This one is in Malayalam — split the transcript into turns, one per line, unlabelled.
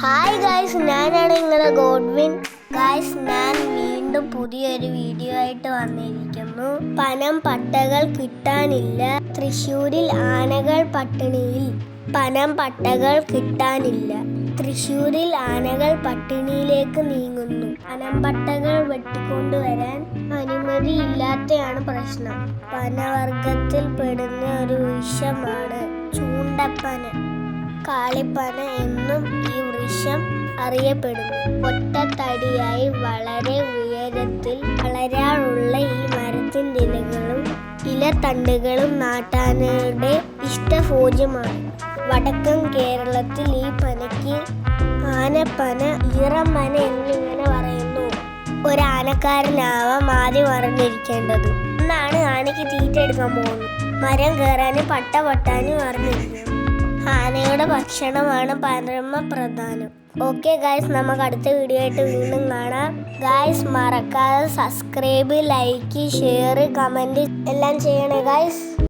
ഹായ് ഗായ്സ് ഞാനാണ് നിങ്ങളുടെ ഗോഡ്വിൻ. ഗായ്സ് ഞാൻ വീണ്ടും പുതിയൊരു വീഡിയോ ആയിട്ട് വന്നിരിക്കുന്നു. പനം പട്ടകൾ കിട്ടാനില്ല. തൃശ്ശൂരിൽ ആനകൾ പട്ടിണിയിൽ. പനം പട്ടകൾ കിട്ടാനില്ല. തൃശ്ശൂരിൽ ആനകൾ പട്ടിണിയിലേക്ക് നീങ്ങുന്നു. പനമ്പട്ടകൾ വെട്ടിക്കൊണ്ടുവരാൻ അനുമതിയില്ലാത്തയാണ് പ്രശ്നം. പനവർഗത്തിൽ പെടുന്ന ഒരു വിഷമാണ് ചൂണ്ടപ്പന. കാളിപ്പന എന്നും ഈ വൃക്ഷം അറിയപ്പെടുന്നു. ഒറ്റത്തടിയായി വളരെ ഉയരത്തിൽ വളരാറുള്ള ഈ മരത്തിന്റെ ഇലകളും ഇലത്തണ്ടുകളും നാട്ടാനയുടെ ഇഷ്ടഭോജ്യമാണ്. വടക്കൻ കേരളത്തിൽ ഈ പനയ്ക്ക് ആനപ്പന ഈറമ്പന എന്നിങ്ങനെ പറയുന്നു. ഒരു ആനക്കാരനാവാം ആദ്യം അറിഞ്ഞിരിക്കേണ്ടത്. എന്നാണ് ആനയ്ക്ക് തീറ്റ എടുക്കാൻ പോകുന്നത്. മരം കയറാനും പട്ട പൊട്ടാനും അറിഞ്ഞിരിക്കണം ആനയുടെ ഭക്ഷണമാണ് പരമ പ്രധാനം ഓക്കെ ഗായ്സ് നമുക്ക് അടുത്ത വീഡിയോ ആയിട്ട് വീണ്ടും കാണാം. ഗായ്സ് മറക്കാതെ സബ്സ്ക്രൈബ് ലൈക്ക് ഷെയർ കമന്റ് എല്ലാം ചെയ്യണേ ഗായ്സ്